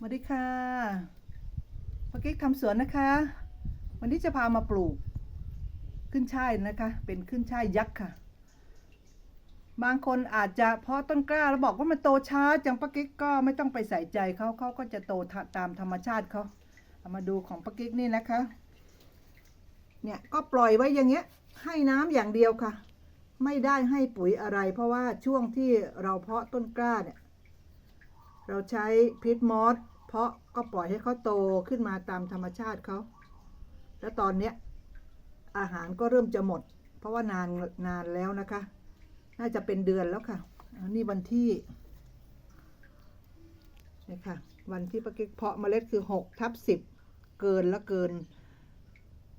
สวัสดีค่ะปากิ๊กทำสวนนะคะ วันนี้จะพามาปลูก ขึ้นช่ายนะคะ เป็นขึ้นช่ายยักษ์ค่ะ บางคนอาจจะเพาะต้นกล้าแล้วบอกว่ามันโตช้า จังปากิ๊กก็ไม่ต้องไปใส่ใจเขาเขาก็จะโตตามธรรมชาติเขาเอามาดูของปากิ๊กนี่นะคะ เนี่ยก็ปล่อยไว้อย่างเงี้ย ให้น้ำอย่างเดียวค่ะ ไม่ได้ให้ปุ๋ยอะไร เพราะว่าช่วงที่เราเพาะต้นกล้าเนี่ย เราใช้พิษมอสเพราะก็ปล่อยให้เขาโตขึ้นมาตามธรรมชาติเขา แล้วตอนเนี้ยอาหารก็เริ่มจะหมด เพราะว่านานนานแล้วนะคะ น่าจะเป็นเดือนแล้วค่ะนนี้วันที่นี่ค่ะวันที่ปะกิกเพาะเมล็ดคือหกทับสิบเกินแล้วเกิน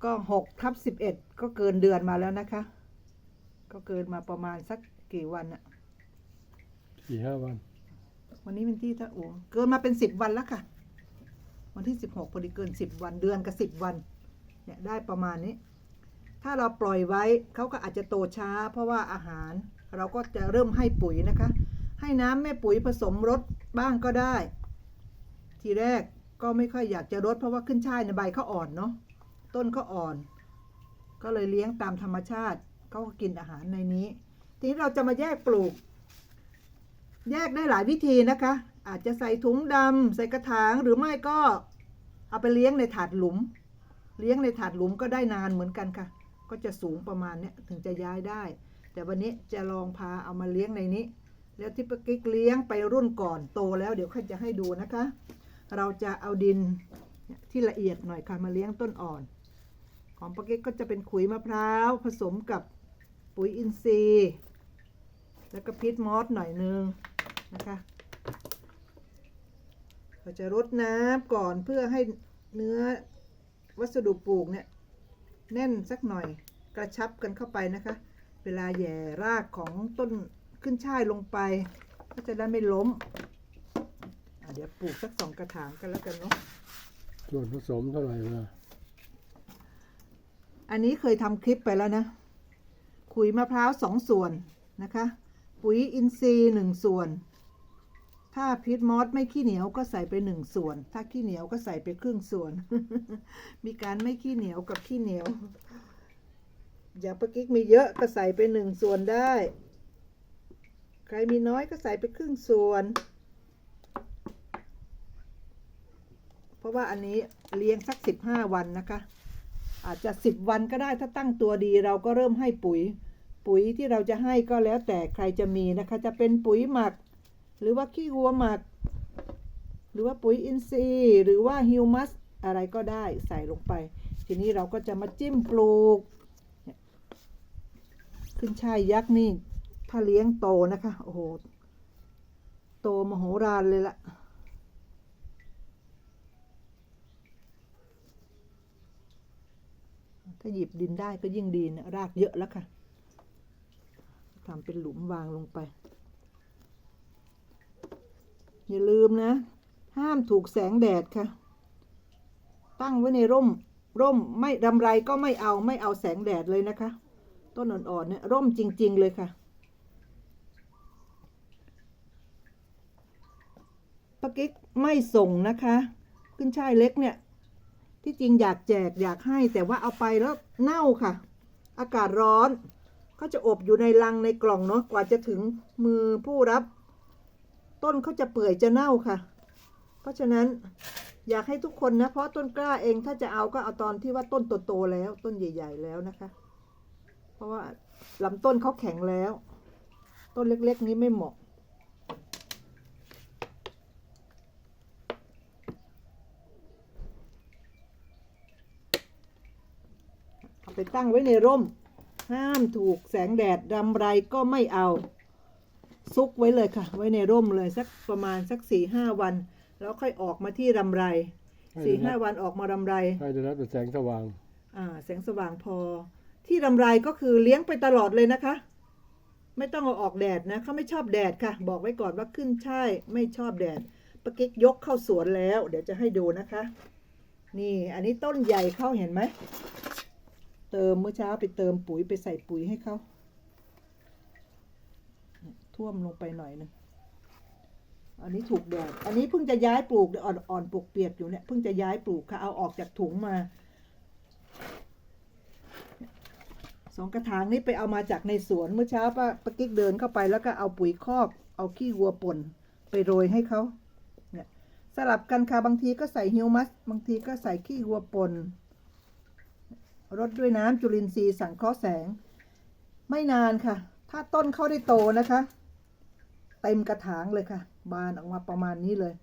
ก็หกทับสิบเอ็ดก็เกินเดือนมาแล้วนะคะ ก็เกินมาประมาณสักกี่วันอะสี่ห้าวัน วันนี้เป็นที่ถ้าโอ้เกินมาเป็นสิบวันแล้วค่ะ วันที่สิบหกพอดีเกินสิบวันเดือนกับสิบวันเนี่ยได้ประมาณนี้ ถ้าเราปล่อยไว้เขาก็อาจจะโตช้า เพราะว่าอาหารเราก็จะเริ่มให้ปุ๋ยนะคะ ให้น้ำแม่ปุ๋ยผสมรดบ้างก็ได้ ทีแรกก็ไม่ค่อยอยากจะรดเพราะว่าขึ้นช่ายในใบเขาอ่อนเนาะต้นเขาอ่อน ก็เลยเลี้ยงตามธรรมชาติเขาก็กินอาหารในนี้ ทีนี้เราจะมาแยกปลูก แยกได้หลายวิธีนะคะ อาจจะใส่ถุงดำใส่กระถางหรือไม่ก็เอาไปเลี้ยงในถาดหลุม เลี้ยงในถาดหลุมก็ได้นานเหมือนกันค่ะ ก็จะสูงประมาณเนี้ยถึงจะย้ายได้ แต่วันนี้จะลองพาเอามาเลี้ยงในนี้ แล้วที่ปกิ๊กเลี้ยงไปรุ่นก่อนโตแล้วเดี๋ยวค่อยจะให้ดูนะคะ เราจะเอาดินที่ละเอียดหน่อยค่ะมาเลี้ยงต้นอ่อน ของปกิ๊กก็จะเป็นขุยมะพร้าวผสมกับปุ๋ยอินทรีย์ แล้วก็พิษมอสหน่อยนึงนะคะเราจะรดน้ำก่อนเพื่อให้เนื้อวัสดุปลูกเนี่ยแน่นสักหน่อยกระชับกันเข้าไปนะคะ เวลาแหย่รากของต้นขึ้นช่ายลงไป ก็จะได้ไม่ล้มอะเดี๋ยวปลูกสักสองกระถางกันแล้วกันเนาะส่วนผสมเท่าไหร่ละอันนี้เคยทำคลิปไปแล้วนะ ขุยมะพร้าวสองส่วนนะคะ ปุ๋ยอินทรีย์หนึ่งส่วน ถ้าพิษมอสไม่ขี้เหนียวก็ใส่ไปหนึ่งส่วน ถ้าขี้เหนียวก็ใส่ไปครึ่งส่วน มีการไม่ขี้เหนียวกับขี้เหนียว อย่าปะกิ๊กมีเยอะก็ใส่ไปหนึ่งส่วนได้ ใครมีน้อยก็ใส่ไปครึ่งส่วน เพราะว่าอันนี้เลี้ยงสักสิบห้าวันนะคะ อาจจะสิบวันก็ได้ถ้าตั้งตัวดีเราก็เริ่มให้ปุ๋ย ปุ๋ยที่เราจะให้ก็แล้วแต่ใครจะมีนะคะ จะเป็นปุ๋ยหมัก หรือว่าขี้วัวหมัก หรือว่าปุ๋ยอินทรีย์ หรือว่าฮิวมัสอะไรก็ได้ใส่ลงไป ทีนี้เราก็จะมาจิ้มปลูก ขึ้นช่ายยักษ์นี่ถ้าเลี้ยงโตนะคะ โอ้โห โตมโหฬารเลยละถ้าหยิบดินได้ก็ยิ่งดีนะรากเยอะแล้วค่ะ ทำเป็นหลุมวางลงไป อย่าลืมนะ ห้ามถูกแสงแดดค่ะ ตั้งไว้ในร่ม ร่มไม่รำไรก็ไม่เอาไม่เอาแสงแดดเลยนะคะ ต้นอ่อนๆเนี่ยร่มจริง ๆ เลยค่ะปากิ๊กไม่ส่งนะคะ ขึ้นช่ายเล็กเนี่ย ที่จริงอยากแจกอยากให้แต่ว่าเอาไปแล้วเน่าค่ะ อากาศร้อน เขาจะอบอยู่ในลังในกล่องเนาะกว่าจะถึงมือผู้รับ ต้นเขาจะเปื่อยจะเน่าค่ะ เพราะฉะนั้นอยากให้ทุกคนนะ เพราะต้นกล้าเองถ้าจะเอาก็เอาตอนที่ว่าต้นโตๆแล้ว ต้นใหญ่ ๆ แล้วนะคะ เพราะว่าลำต้นเขาแข็งแล้ว ต้นเล็ก ๆ นี้ไม่เหมาะเอาไปตั้งไว้ในร่ม ห้ามถูกแสงแดดรำไรก็ไม่เอา ซุกไว้เลยค่ะ ไว้ในร่มเลยสักประมาณสักสี่ห้าวัน แล้วค่อยออกมาที่รำไรสี่ห้าวันออกมารำไรให้ได้รับแต่แสงสว่างอ่าแสงสว่างพอ ที่รำไรก็คือเลี้ยงไปตลอดเลยนะคะ ไม่ต้องเอาออกแดดนะเขาไม่ชอบแดดค่ะ บอกไว้ก่อนว่าขึ้นช่ายไม่ชอบแดดปะกิ๊กยกเข้าสวนแล้ว เดี๋ยวจะให้ดูนะคะ นี่อันนี้ต้นใหญ่เข้าเห็นไหม เติมเมื่อเช้าไปเติมปุ๋ยไปใส่ปุ๋ยให้เขาท่วมลงไปหน่อยหนึงอันนี้ถูกแดด อันนี้เพิ่งจะย้ายปลูกอ่อนอ่อนปลูกเปียกอยู่เนี่ยเพิ่งจะย้ายปลูกค่ะเอาออกจากถุงมาสองกระถางนี้ไปเอามาจากในสวนเมื่อเช้าป้าปกิ๊กเดินเข้าไปแล้วก็เอาปุ๋ยคอก เอาขี้วัวป่นไปโรยให้เขาเนี่ยสลับกันค่ะบางทีก็ใส่ฮิวมัสบางทีก็ใส่ขี้วัวป่น รดด้วยน้ำจุลินทรีย์สังเคราะห์แสง ไม่นานค่ะ ถ้าต้นเขาได้โตนะคะ เต็มกระถางเลยค่ะ บานออกมาประมาณนี้เลย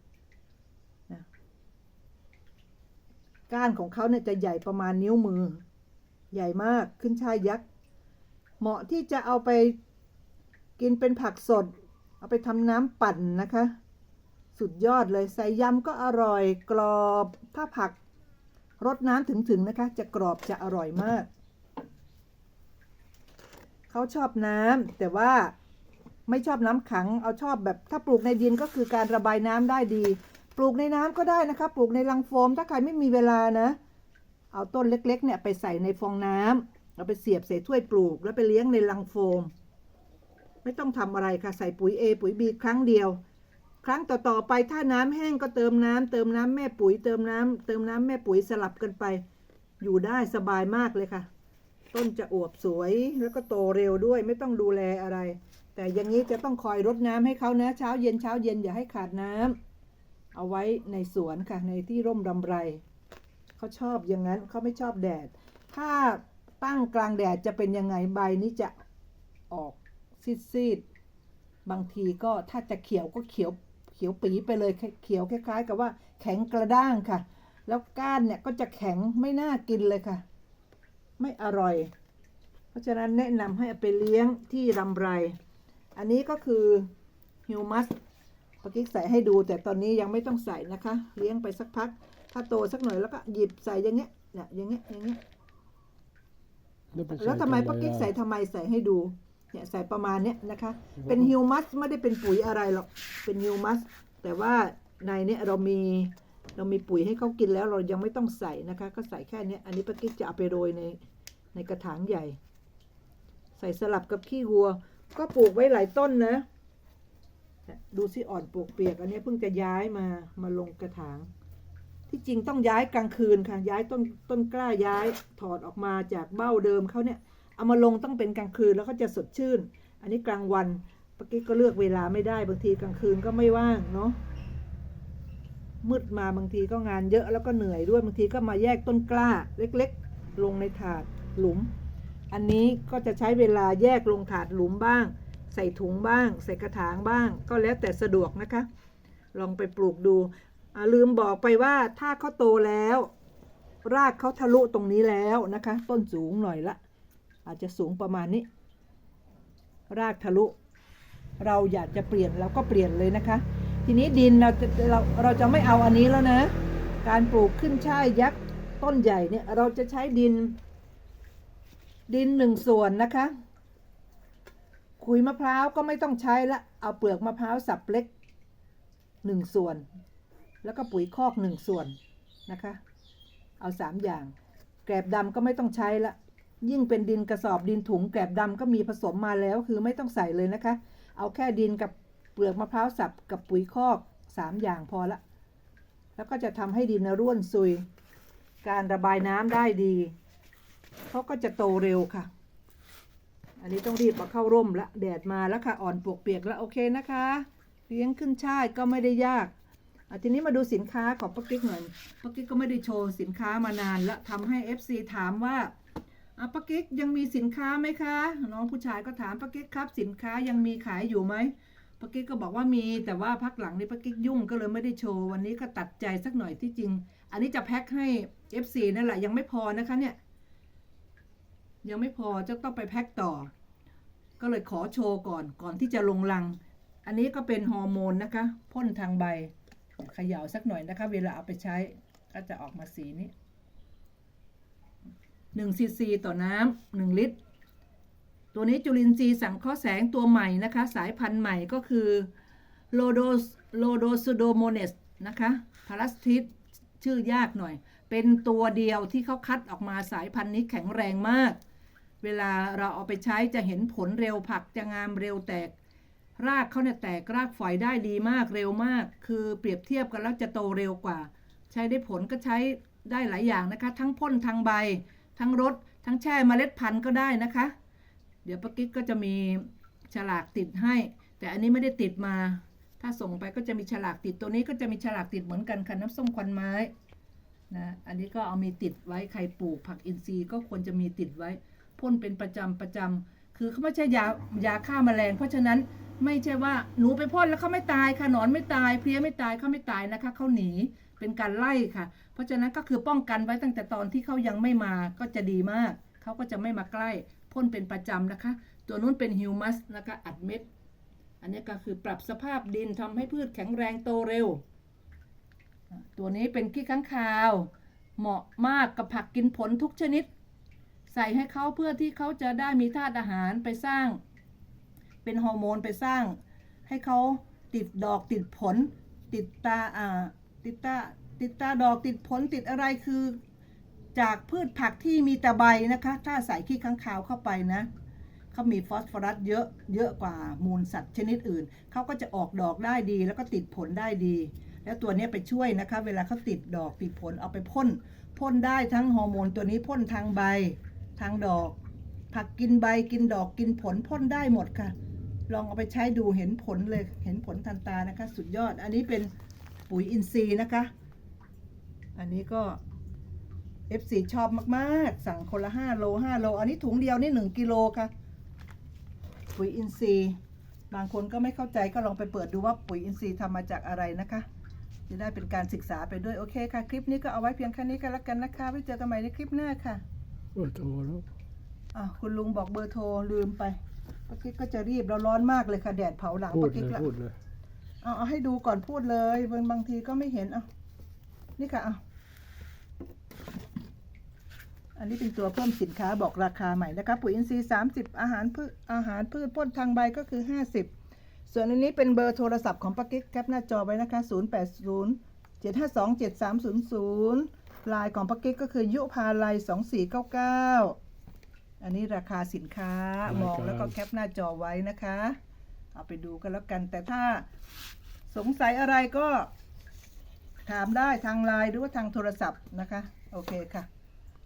นะก้านของเขาเนี่ยจะใหญ่ประมาณนิ้วมือ ใหญ่มากขึ้นช่ายยักษ์ เหมาะที่จะเอาไปกินเป็นผักสด เอาไปทำน้ำปั่นนะคะ สุดยอดเลยใส่ยำก็อร่อยกรอบ ถ้าผัก รดน้ำถึงๆนะคะ จะกรอบจะอร่อยมาก เขาชอบน้ำแต่ว่าไม่ชอบน้ำขัง เอาชอบแบบถ้าปลูกในดินก็คือการระบายน้ำได้ดี ปลูกในน้ำก็ได้นะคะ ปลูกในลังโฟม ถ้าใครไม่มีเวลานะ เอาต้นเล็กๆเนี่ยไปใส่ในฟองน้ำเอาไปเสียบใส่ถ้วยปลูก แล้วไปเลี้ยงในลังโฟม ไม่ต้องทำอะไรค่ะ ใส่ปุ๋ย A ปุ๋ย B ครั้งเดียว ครั้งต่อๆไปถ้าน้ำแห้งก็เติมน้ำเติมน้ำแม่ปุ๋ย เติมน้ำเติมน้ำแม่ปุ๋ยสลับกันไป อยู่ได้สบายมากเลยค่ะ ต้นจะอวบสวยแล้วก็โตเร็วด้วยไม่ต้องดูแลอะไร แต่อย่างนี้จะต้องคอยรดน้ำให้เขานะ เช้าเย็นเช้าเย็นอย่าให้ขาดน้ำเอาไว้ในสวนค่ะในที่ร่มรำไรเขาชอบอย่างนั้นเขาไม่ชอบแดด ถ้าตั้งกลางแดดจะเป็นยังไงใบนี้จะออกซีดๆบางทีก็ถ้าจะเขียวก็เขียว เขียวปีไปเลยเขียวคล้าย ๆ กับว่าแข็งกระด้างค่ะ แล้วก้านเนี่ยก็จะแข็งไม่น่ากินเลยค่ะ ไม่อร่อย เพราะฉะนั้นแนะนำให้ไปเลี้ยงที่รำไร อันนี้ก็คือฮิวมัสปากิ๊กใส่ให้ดู แต่ตอนนี้ยังไม่ต้องใส่นะคะ เลี้ยงไปสักพัก ถ้าโตสักหน่อยแล้วก็หยิบใส่อย่างเงี้ยเนี่ยอย่างเงี้ยอย่างเงี้ยแล้วทำไมอะป้ากิ๊กใส่ทำไมใส่ให้ดู เนี่ยใส่ประมาณเนี้ยนะคะครับเป็นฮิวมัสไม่ได้เป็นปุ๋ยอะไรหรอก เป็นฮิวมัส แต่ว่าในเนี้ยเรามีเรามีปุ๋ยให้เขากินแล้วเรายังไม่ต้องใส่นะคะ ก็ใส่แค่เนี้ยอันนี้ป้ากิ๊กจะเอาไปโรยในในกระถางใหญ่ ใส่สลับกับขี้วัว ก็ปลูกไว้หลายต้นนะเนี่ยดูสิอ่อนปลูกเปียก อันนี้เพิ่งจะย้ายมามาลงกระถาง ที่จริงต้องย้ายกลางคืนค่ะ ย้ายต้นต้นกล้าย้ายถอดออกมาจากเบ้าเดิมเขาเนี่ย เอามาลงต้องเป็นกลางคืนแล้วก็จะสดชื่น อันนี้กลางวันปกี้ก็เลือกเวลาไม่ได้บางทีกลางคืนก็ไม่ว่างเนาะมืดมาบางทีก็งานเยอะแล้วก็เหนื่อยด้วยบางทีก็มาแยกต้นกล้าเล็กๆ ลงในถาดหลุม อันนี้ก็จะใช้เวลาแยกลงถาดหลุมบ้าง ใส่ถุงบ้าง ใส่กระถางบ้าง ก็แล้วแต่สะดวกนะคะ ลองไปปลูกดูลืมบอกไปว่าถ้าเขาโตแล้ว รากเขาทะลุตรงนี้แล้วนะคะ ต้นสูงหน่อยละ อาจจะสูงประมาณนี้ รากทะลุ เราอยากจะเปลี่ยนเราก็เปลี่ยนเลยนะคะ ทีนี้ดินเราจะเราเราจะไม่เอาอันนี้แล้วนะ การปลูกขึ้นช่ายยักษ์ต้นใหญ่เนี่ยเราจะใช้ดิน ดินหนึ่งส่วนนะคะขุยมะพร้าวก็ไม่ต้องใช้ละเอาเปลือกมะพร้าวสับเล็กหนึ่งส่วน แล้วก็ปุ๋ยคอกหนึ่งส่วนนะคะ เอาสามอย่าง แกลบดำก็ไม่ต้องใช้ละ ยิ่งเป็นดินกระสอบดินถุงแกลบดำก็มีผสมมาแล้ว คือไม่ต้องใส่เลยนะคะ เอาแค่ดินกับเปลือกมะพร้าวสับกับปุ๋ยคอกสามอย่างพอละ แล้วก็จะทำให้ดินน่ะร่วนซุย การระบายน้ำได้ดีเขาก็จะโตเร็วค่ะ อันนี้ต้องรีบมาเข้าร่มละแดดมาแล้วค่ะอ่อนปวกเปียกแล้วโอเคนะคะ เลี้ยงขึ้นช่ายก็ไม่ได้ยากอะทีนี้มาดูสินค้าของป้ากิ๊กหน่อยป้ากิ๊กก็ไม่ได้โชว์สินค้ามานานแล้วทำให้ FC ถามว่า อะป้ากิ๊กยังมีสินค้าไหมคะ น้องผู้ชายก็ถามป้ากิ๊กครับ สินค้ายังมีขายอยู่ไหมป้ากิ๊กก็บอกว่ามีแต่ว่าพักหลังนี้ป้ากิ๊กยุ่งก็เลยไม่ได้โชว์วันนี้ก็ตัดใจสักหน่อยที่จริง อันนี้จะแพ็คให้ FC นั่นแหละยังไม่พอนะคะเนี่ย ยังไม่พอจะต้องไปแพ็คต่อ ก็เลยขอโชว์ก่อนก่อนที่จะลงลัง อันนี้ก็เป็นฮอร์โมนนะคะพ่นทางใบเขย่าสักหน่อยนะคะ เวลาเอาไปใช้ก็จะออกมาสีนี้ หนึ่งซีซีต่อน้ำหนึ่งลิตร ตัวนี้จุลินทรีย์สังเคราะห์แสงตัวใหม่นะคะ สายพันธุ์ใหม่ก็คือโลโดโลโดซูโดโมเนสนะคะพาราสทิสชื่อยากหน่อย เป็นตัวเดียวที่เขาคัดออกมาสายพันธุ์นี้แข็งแรงมาก เวลาเราเอาไปใช้จะเห็นผลเร็วผักจะงามเร็วแตก รากเขาเนี่ยแตกรากฝอยได้ดีมากเร็วมาก คือเปรียบเทียบกันแล้วจะโตเร็วกว่า ใช้ได้ผลก็ใช้ได้หลายอย่างนะคะ ทั้งพ่นทั้งใบ ทั้งรดทั้งแช่เมล็ดพันธุ์ก็ได้นะคะ เดี๋ยวป้ากิ๊กก็จะมีฉลากติดให้ แต่อันนี้ไม่ได้ติดมา ถ้าส่งไปก็จะมีฉลากติดตัวนี้ก็จะมีฉลากติดเหมือนกันค่ะน้ำส้มควันไม้นะอันนี้ก็เอามีติดไว้ใครปลูกผักอินทรีย์ก็ควรจะมีติดไว้พ่นเป็นประจำประจำคือเขาไม่ใช่ยายาฆ่าแมลง เพราะฉะนั้นไม่ใช่ว่าหนูไปพ่นแล้วเขาไม่ตายค่ะหนอนไม่ตายเพลี้ยไม่ตายเขาไม่ตายนะคะเขาหนีเป็นการไล่ค่ะ เพราะฉะนั้นก็คือป้องกันไว้ตั้งแต่ตอนที่เขายังไม่มาก็จะดีมาก เขาก็จะไม่มาใกล้พ่นเป็นประจำนะคะ ตัวนู้นเป็นฮิวมัสนะคะอัดเม็ด อันนี้ก็คือปรับสภาพดินทำให้พืชแข็งแรงโตเร็ว ตัวนี้เป็นขี้ค้างคาว เหมาะมากกับผักกินผลทุกชนิด ใส่ให้เขาเพื่อที่เขาจะได้มีธาตุอาหารไปสร้าง เป็นฮอร์โมนไปสร้าง ให้เขาติดดอกติดผล ติดตาอ่าติดตา ติดตาดอกติดผลติดอะไรคือ จากพืชผักที่มีแต่ใบนะคะ ถ้าใส่ขี้ค้างคาวเข้าไปนะเขามีฟอสฟอรัสเยอะเยอะกว่ามูลสัตว์ชนิดอื่นเขาก็จะออกดอกได้ดี แล้วก็ติดผลได้ดี แล้วตัวนี้ไปช่วยนะคะ เวลาเขาติดดอกติดผลเอาไปพ่นพ่นได้ทั้งฮอร์โมนตัวนี้พ่นทางใบทางดอก ผักกินใบกินดอกกินผลพ่นได้หมดค่ะ ลองเอาไปใช้ดูเห็นผลเลยเห็นผลทันตานะคะ สุดยอดอันนี้เป็นปุ๋ยอินทรีย์นะคะ อันนี้ก็ FC ชอบมากๆ สั่งคนละ 5 โล 5 โล อันนี้ถุงเดียวนี่ 1 กิโลค่ะปุ๋ยอินทรีย์บางคนก็ไม่เข้าใจก็ลองไปเปิดดูว่าปุ๋ยอินทรีย์ทำมาจากอะไรนะคะ จะได้เป็นการศึกษาไปด้วย โอเคค่ะ คลิปนี้ก็เอาไว้เพียงแค่นี้ก็แล้วกันนะคะ ไว้เจอกันใหม่ในคลิปหน้าค่ะโอ้โทรแล้วอะคุณลุงบอกเบอร์โทรลืมไปป้ากิ๊กก็จะรีบเราร้อนมากเลยค่ะแดดเผาหลังพูดป้าเลกิ๊กยละพูดเลย เอาเอาให้ดูก่อนพูดเลยบางบางทีก็ไม่เห็นเอานี่ค่ะเอา อันนี้เป็นตัวเพิ่มสินค้าบอกราคาใหม่นะคะปุ๋ยอินทรีย์30 อาหารพืชอาหารพืชพ่นทางใบก็คือ 50 ส่วนอันนี้เป็นเบอร์โทรศัพท์ของปากิ๊กแคปหน้าจอไว้นะคะ 080 752 7300ลายของปากิ๊กก็คือยุพาลัย2499 อันนี้ราคาสินค้ามองแล้วก็แคปหน้าจอไว้นะคะ เอาไปดูกันแล้วกัน แต่ถ้าสงสัยอะไรก็ถามได้ทางไลน์หรือว่าทางโทรศัพท์นะคะ โอเคค่ะ